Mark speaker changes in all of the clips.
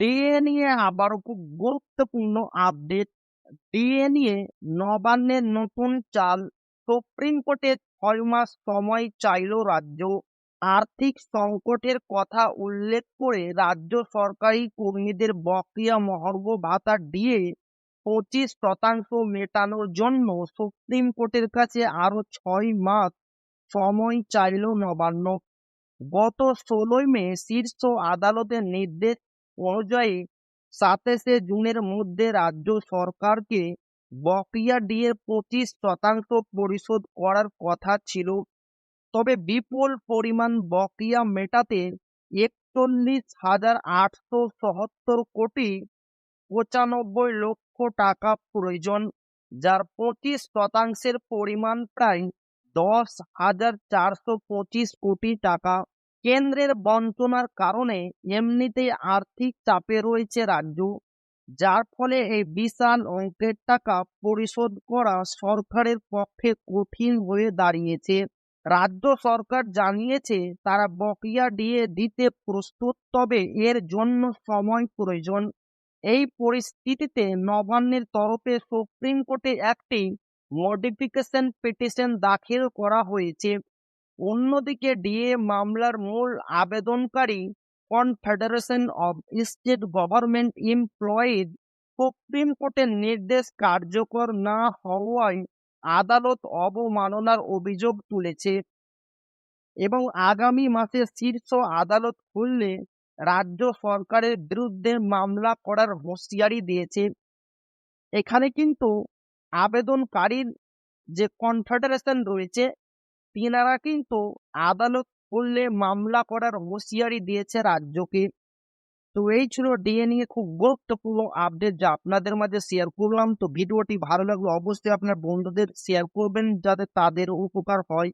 Speaker 1: DA নিয়ে আবারও খুব গুরুত্বপূর্ণ আপডেট ডিএ নিয়ে নবান্নের নতুন চাল সুপ্রিম কোর্টে ছয় মাস সময় চাইল রাজ্য। আর্থিক সংকটের কথা উল্লেখ করে রাজ্য সরকারি কর্মীদের বকেয়া মহার্ঘ ভাতা দিয়ে পঁচিশ শতাংশ মেটানোর জন্য সুপ্রিম কোর্টের কাছে আরও ছয় মাস সময় চাইল নবান্ন। গত ষোলোই মে শীর্ষ আদালতের নির্দেশ অনুযায়ী সাতাশে জুনের মধ্যে রাজ্য সরকারকে বকেয়া ডিএর পঁচিশ শতাংশ পরিশোধ করার কথা ছিল। তবে বিপুল পরিমাণ বকেয়া মেটাতে একচল্লিশ হাজার আটশো সহত্তর কোটি পঁচানব্বই লক্ষ টাকা প্রয়োজন, যার পঁচিশ শতাংশের পরিমাণ প্রায় দশ হাজার চারশো পঁচিশ কোটি টাকা। কেন্দ্রের বঞ্চনার কারণে এমনিতেই আর্থিক চাপে রয়েছে রাজ্য, যার ফলে এই বিশাল অঙ্কের টাকা পরিশোধ করা সরকারের পক্ষে কঠিন হয়ে দাঁড়িয়েছে। রাজ্য সরকার জানিয়েছে, তারা বকেয়া দিয়ে দিতে প্রস্তুত, তবে এর জন্য সময় প্রয়োজন। এই পরিস্থিতিতে নবান্নের তরফে সুপ্রিম কোর্টে একটি মডিফিকেশন পিটিশন দাখিল করা হয়েছে। অন্যদিকে ডিএ মামলার মূল আবেদনকারী confederation of state government employees supreme কোর্টের নির্দেশ কার্যকর না হওয়ায় আদালত অবমাননার অভিযোগ তুলেছে এবং আগামী মাসে শীর্ষ আদালত খুললে রাজ্য সরকারের বিরুদ্ধে মামলা করার হুঁশিয়ারি দিয়েছে। এখানে কিন্তু আবেদনকারীর যে কনফেডারেশন রয়েছে তিনারা কিন্তু আদালত করলে মামলা করার হুঁশিয়ারি দিয়েছে রাজ্যকে। তো এই ছিল ডিএ নিয়ে খুব গুরুত্বপূর্ণ আপডেট যা আপনাদের মাঝে শেয়ার করলাম। তো ভিডিওটি ভালো লাগলে অবশ্যই আপনার বন্ধুদের শেয়ার করবেন যাতে তাদের উপকার হয়।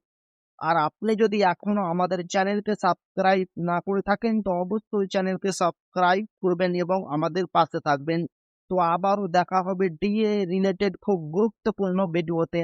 Speaker 1: আর আপনি যদি এখনও আমাদের চ্যানেলকে সাবস্ক্রাইব না করে থাকেন, তো অবশ্যই চ্যানেলকে সাবস্ক্রাইব করবেন এবং আমাদের পাশে থাকবেন। তো আবারও দেখা হবে ডিএ রিলেটেড খুব গুরুত্বপূর্ণ ভিডিওতে